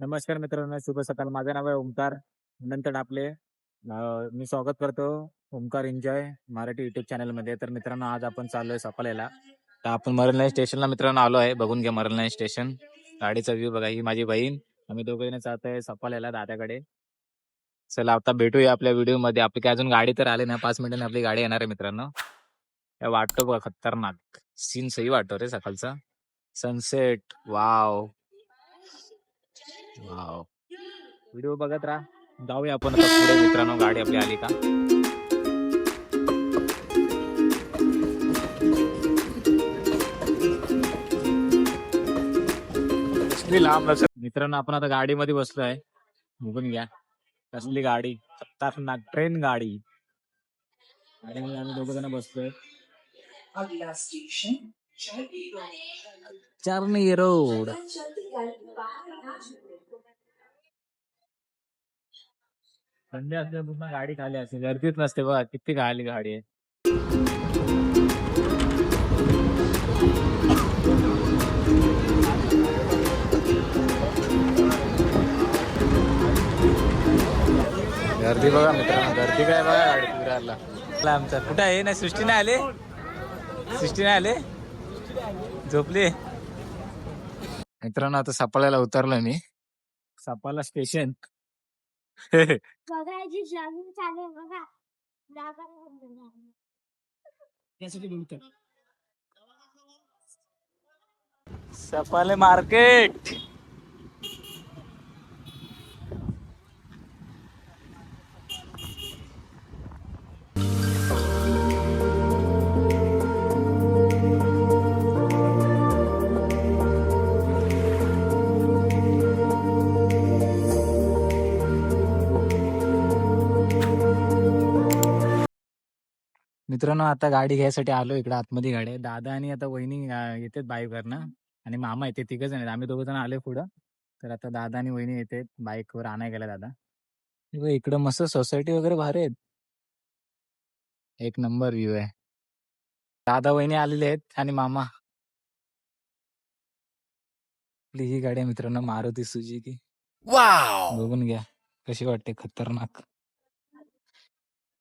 नमस्कार मित्रांनो शुभ सकाळ. माझं नाव आहे ओमकार नंतर आपले मी स्वागत करतो ओमकार एन्जॉय मराठी युट्यूब चॅनलमध्ये तर मित्रांनो आज आपण चाललोय सपाल्याला तर आपण मरल स्टेशनला मित्रांनो आलो आहे. बघून घ्या मरल स्टेशन. गाडीचा व्ह्यू बघा ही माझी बहीण. आम्ही दोघे जात आहे सपाल्याला दादाकडे. चला आता भेटूया आपल्या व्हिडिओमध्ये आपली काय अजून गाडी तर आली ना पाच मिनिटांनी आपली गाडी येणार आहे मित्रांनो. वाटतो बघा खतरनाक. सीन सही वाटतो रे सकाळचा. Sunset wow wow. व्हिडिओ बघत राहा. जाऊया आपण आता पुढे मित्रांनो गाडी आपली आली का? मित्रांनो आपण आता गाडीमध्ये बसलोय. बघून घ्या. कसली गाडी. खतरनाक ट्रेन गाडी. गाडीमध्ये आम्ही दोघ जण बसलोय. रोड. चारणी रोड. थंडी संडे असल्या पूर्ण गाडी खाली असते गर्दीच नसते बघा किती खाली गाडी आहे. गर्दी बघा मित्रांनो गर्दी काय बघा गाडी फिरायला. आमचा. कुठं आहे? नाही सृष्टी नाही आले? सृष्टी नाही आले? झोपले? मित्रांनो आता सपाळ्याला उतरलो मी. सापाला स्टेशन बघायची जमीन चालू आहे बघा. सपाले मार्केट मित्रांनो आता गाडी घ्यायसाठी आलो इकडे आतमध्ये गाडी. आहे दादा आणि आता वहिनी अं, येतात बाईकवर ना. आणि मामा येते तिघ जण आहेत. आम्ही दोघ जण आले पुढं. तर आता दादा आणि वहिनी येते बाईकवर आणाय गेला दादा. हे बघ, इकडं मस्त सोसायटी वगैरे भारी आहेत. एक नंबर व्ह्यू आहे. दादा वहिनी आलेले आहेत आणि मामा. आपली ही गाडी आहे मित्रांनो मारुती सुझुकी बघून घ्या. कशी वाटते? खतरनाक.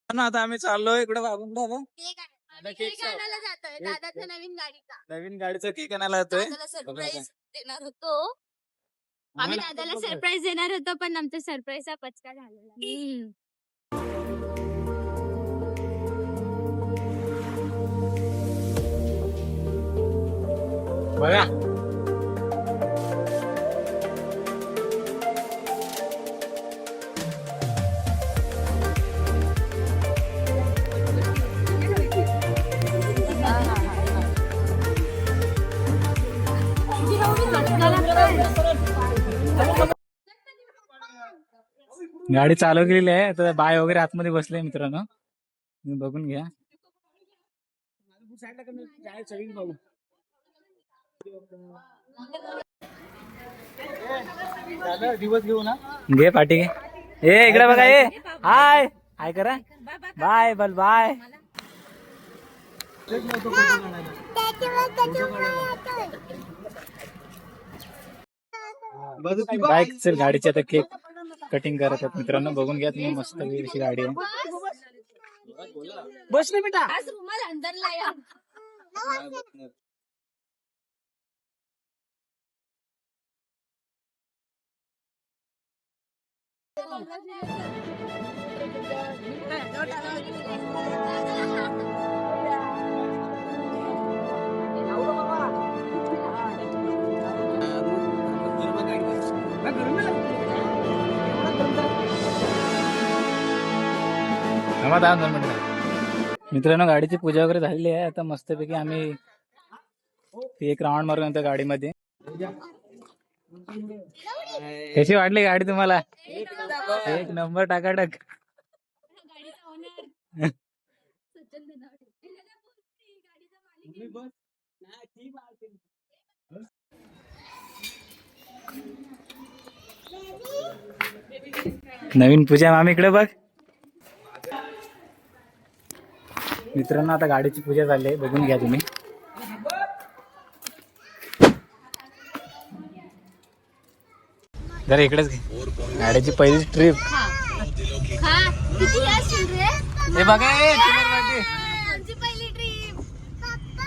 ना आता आम्ही चाललोय इकडे जातोय. केक- दादाच्या नवीन गाडीचा. नवीन गाडीचा केक आणायला येतोय दादाला सरप्राईज. देणार होतो. आम्ही दादाला सरप्राईज देणार होतो पण आमचा सरप्राईजचा पचका झालेला हम्म. बघा. गाडी चालू केलेली आहे. आता बाय वगैरे आतमध्ये बसले मित्रांनो. तुम्ही बघून घ्या. दिवस घेऊ ना घे पाठी घे. ए इकडे बघा ए. हाय. हाय करा. बाय बल बाय. बाईक चल गाडीची आता केक कटिंग करत आहेत मित्रांनो. बघून घ्या तुम्ही मस्त अशी गाडी आहे. बसले बेटा. आज रुमाल थांबा दोन मिनिटं मित्रांनो गाडीची पूजा वगैरे झालेली आहे. आता मस्तपैकी आम्ही एक राऊंड मारून नंतर गाडीमध्ये. कशी वाटली गाडी तुम्हाला? एक नंबर टाकाटक. टाक नवीन पूजा मामी इकडे बघ. मित्रांनो आता गाडीची पूजा झाली आहे. बघून घ्या तुम्ही. जरा इकडेच घे. गाडीची पहिली ट्रिप हे बघा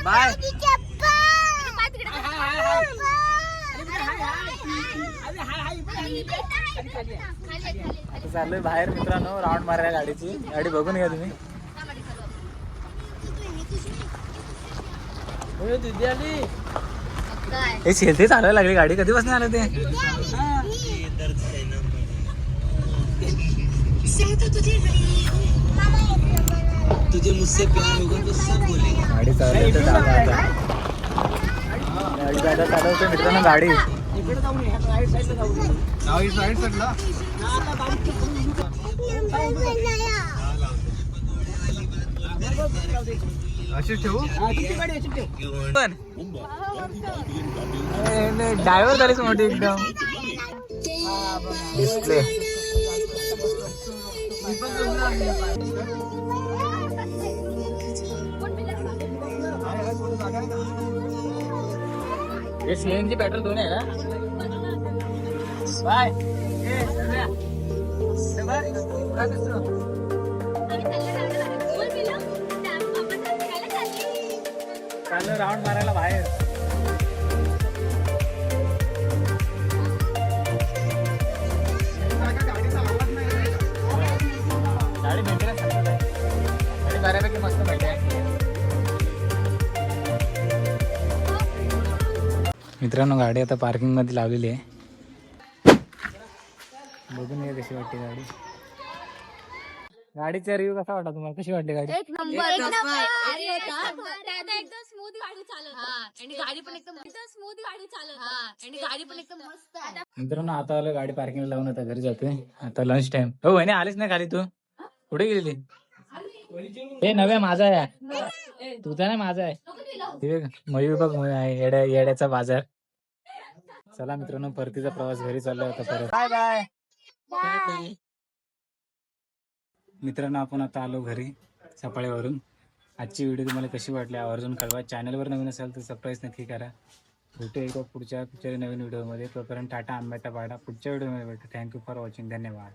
बाय. चालू बाहेर मित्रांनो राऊंड मारायला गाडीची. गाडी बघून घ्या तुम्ही. हे शेती चालवायला लागली गाडी कधीपासून आलं ते गाडी चालवते दादा आता गाडी दादा चालवते मित्रांनो गाडी. पण. ड्रायव्हर झालीच मोठी एकदम. डिस्प्ले हे सीएनजी पेट्रोल दोन्ही आहे ना बाय. चालू राऊंड मारायला बाहेर. गाडी मेंटेनन्स चांगली आहे. गाडी बऱ्यापैकी मस्त मेंटेनन्स मित्रांनो गाडी आता पार्किंगमध्ये लावलेली आहे. बघून कशी वाटते गाडी. गाडीचा रिव्ह्यू कसा वाटला तुम्हाला? कशी वाटली गाडी? एक नंबर. एक नंबर. दादा एकदम स्मूथ गाडी चालवत. आणि गाडी पण एकदम एकदम स्मूथ गाडी चालवत. आणि गाडी पण एकदम मस्त आहे. मित्रांनो आता आलं गाडी पार्किंग लावून आता घरी जातोय. आता लंच टाइम हो वहिनी आलीच नाही खाली तू. कुठे गेलेली हे नव्या माझा आहे. तुझा नाही माझा आहे. ते बघ, मयूर बघ आहे. येड्या येड्याचा बाजार. चला मित्रांनो परतीचा प्रवास घरी चाललोय आता परत. बाय बाय मित्रांनो आपण आता आलो घरी सफाळ्यावरून. आजची व्हिडिओ तुम्हाला कशी वाटली आवर्जून कळवा. चॅनलवर नवीन असाल तर सबस्क्राईब नक्की करा. भेटू एकदा पुढच्या पुढच्या नवीन व्हिडिओमध्ये तोपर्यंत टाटा आंब्याचा पाडा पुढच्या व्हिडिओमध्ये भेटू. थँक्यू फॉर वॉचिंग धन्यवाद.